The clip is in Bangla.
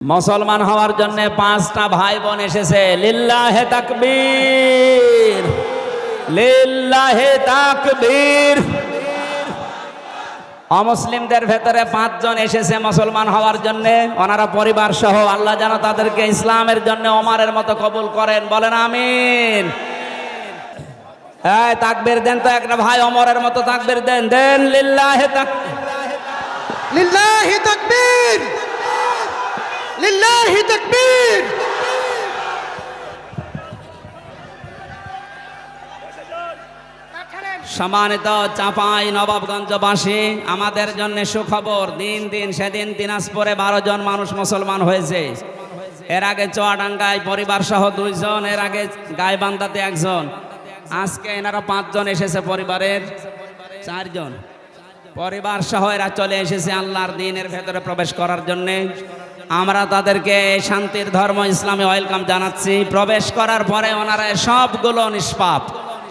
মুসলমান হওয়ার জন্য পাঁচটা ভাই বোন এসেছে। লিল্লাহে তাকবীর। লিল্লাহে তাকবীর। অমুসলিমদের ভেতরে পাঁচজন এসেছে মুসলমান হওয়ার জন্য। ওনারা পরিবার সহ আল্লাহ যেন তাদেরকে ইসলামের জন্য ওমারের মতো কবুল করেন। বলেন আমিন। হ্যাঁ তাকবীর দেন তো একটা ভাই অমরের মতো তাকবীর দেন। দেন লিল্লাহে তাক লিল্লাহি তাকবীর লিল্লাহি তাকবীর সম্মানিত চাপাই নবাবগঞ্জবাসী, আমাদের জন্য সুখবর, দিন দিন সেদিন দিনাজপুরে বারো জন মানুষ মুসলমান হয়েছে। এর আগে চুয়াডাঙ্গায় পরিবার সহ দুইজন, এর আগে গাইবান্ধাতে একজন। আজকে এনারা পাঁচজন এসেছে পরিবারের চারজন। পরিবার সহায়রা চলে এসেছে আল্লাহর দিনের ভেতরে প্রবেশ করার জন্যে। আমরা তাদেরকে শান্তির ধর্ম, ইসলামে ওয়েলকাম জানাচ্ছি। প্রবেশ করার পরে ওনারা সবগুলো নিষ্পাপ।